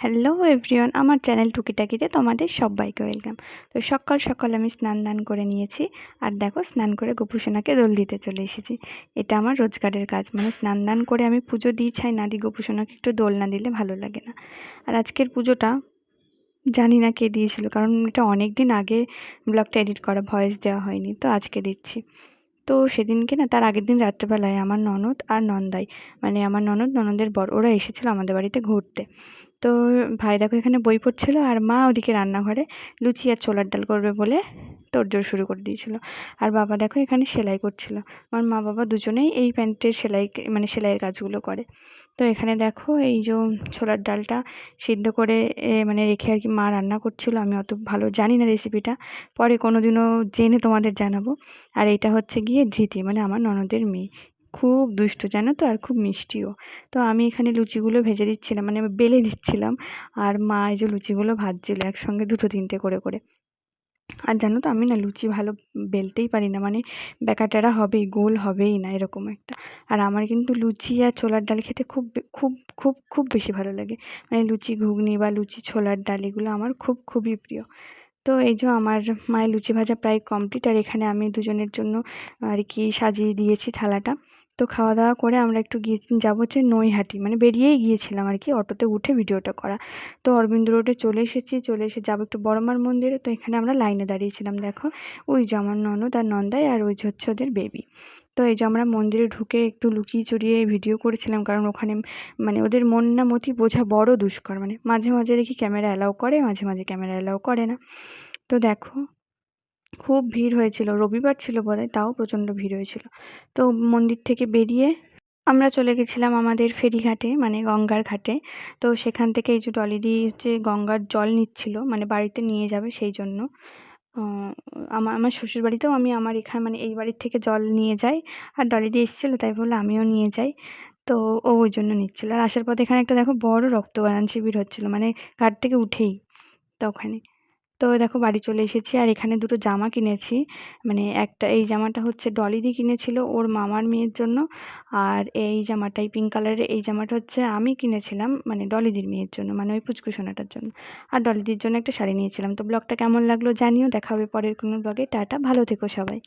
Hello everyone, আমার channel টুকিটাকিতে তোমাদের সবাইকে ওয়েলকাম। তো সকাল সকাল আমি স্নান দান করে নিয়েছি আর দেখো স্নান করে গোপুসোনাকে দোল দিতে চলে এসেছি। এটা আমার রোজগারের কাজ মানে স্নান দান করে আমি পুজো দিই, ছাই না দিই গোপুসোনাকে একটু দোল না দিলে ভালো লাগে না। আর আজকের পুজোটা জানি না কে দিয়েছিল, কারণ এটা অনেক দিন আগে ব্লগটা এডিট করা, ভয়েস দেওয়া হয়নি, তো আজকে দিচ্ছি। তো সেদিনকে না, তার আগের দিন রাত্রেবেলায় আমার ননদ আর নন্দাই মানে আমার ননদ, ননদের বর, ওরা এসেছিল আমাদের বাড়িতে ঘুরতে। তো ভাই দেখো এখানে বই পড়ছিল আর মা ওদিকে রান্নাঘরে লুচি আর ছোলার ডাল করবে বলে তোড়জোড় শুরু করে দিয়েছিল। আর বাবা দেখো এখানে সেলাই করছিল। আমার মা বাবা দুজনেই এই প্যান্টের সেলাই মানে সেলাইয়ের কাজগুলো করে। তো এখানে দেখো এই যে ছোলার ডালটা সিদ্ধ করে মানে রেখে আর কি মা রান্না করছিল। আমি অত ভালো জানি না রেসিপিটা। পরে কোনো দিনও জেনে তোমাদের জানাব। আর এটা হচ্ছে গিয়ে ধৃতি মানে আমার ননদের মেয়ে। খুব দুষ্ট, জানো তো? আর খুব মিষ্টিও। তো আমি এখানে লুচিগুলো ভেজে দিচ্ছিলাম মানে বেলে দিচ্ছিলাম। আর মা এই যে লুচিগুলো ভাজছিল একসঙ্গে দুটো তিনটে করে করে। আর জানো তো, আমি না লুচি ভালো বেলতেই পারি না মানে ব্যাকাটারা হবেই, গোল হবেই না, এরকম একটা। আর আমার কিন্তু লুচি আর ছোলার ডাল খেতে খুব খুব খুব খুব বেশি ভালো লাগে। মানে লুচি ঘুগনি বা লুচি ছোলার ডাল, এগুলো আমার খুব, খুবই প্রিয়। তো এই যে আমার মায়ের লুচি ভাজা প্রায় কমপ্লিট আর এখানে আমি দুজনের জন্য, আর কি সাজিয়ে দিয়েছি থালাটা। তো খাওয়া দাওয়া করে আমরা একটু গিয়ে যাব হচ্ছে নৈহাটি। মানে বেরিয়েই গিয়েছিলাম আর কি, অটোতে উঠে ভিডিওটা করা। তো অরবিন্দ রোডে চলে এসেছি, চলে এসে যাব একটু বড়মার মন্দিরে। তো এখানে আমরা লাইনে দাঁড়িয়েছিলাম, দেখো। ওই যে আমার ননদ আর নন্দাই, আর ওই যে হচ্ছে ওদের বেবি তো এই যে আমরা মন্দিরে ঢুকে একটু লুকিয়ে চুরিয়ে ভিডিও করেছিলাম, কারণ ওখানে মানে ওদের মন না মতি বোঝা বড় দুষ্কর। মানে মাঝে মাঝে দেখি ক্যামেরা অ্যালাউ করে, মাঝে মাঝে ক্যামেরা অ্যালাউ করে না। তো দেখো, খুব ভিড় হয়েছিল। রবিবার ছিল বোধহয়, তাও প্রচণ্ড ভিড় হয়েছিল। তো মন্দির থেকে বেরিয়ে আমরা চলে গেছিলাম আমাদের ফেরিঘাটে মানে গঙ্গার ঘাটে। তো সেখান থেকে এই যে ডলিদি হচ্ছে গঙ্গার জল নিচ্ছিল মানে বাড়িতে নিয়ে যাবে সেই জন্য। আমার আমার শ্বশুর বাড়িতেও আমি আমার এখানে মানে এই বাড়ির থেকে জল নিয়ে যাই। আর ডলি দিয়ে এসেছিল, তাই বলে আমিও নিয়ে যাই। তো ও ওই জন্য নিচ্ছিলো। আর আসার পথে এখানে একটা দেখো বড় রক্তবান শিবির হচ্ছিল মানে ঘাট থেকে উঠেই তো ওখানে তো দেখো বাড়ি চলে এসেছি আর এখানে দুটো জামা কিনেছি। মানে একটা এই জামাটা হচ্ছে ডলিদি কিনেছিল ওর মামার মেয়ের জন্য আর এই জামাটাই পিঙ্ক কালারের এই জামাটা হচ্ছে আমি কিনেছিলাম মানে ডলিদির মেয়ের জন্য মানে ওই পুচকু সোনাটার জন্য। আর ডলিদির জন্য একটা শাড়ি নিয়েছিলাম। তো ব্লগটা কেমন লাগল জানিও, দেখা হবে পরের কোনো ব্লগে টাটা, ভালো থেকো সবাই।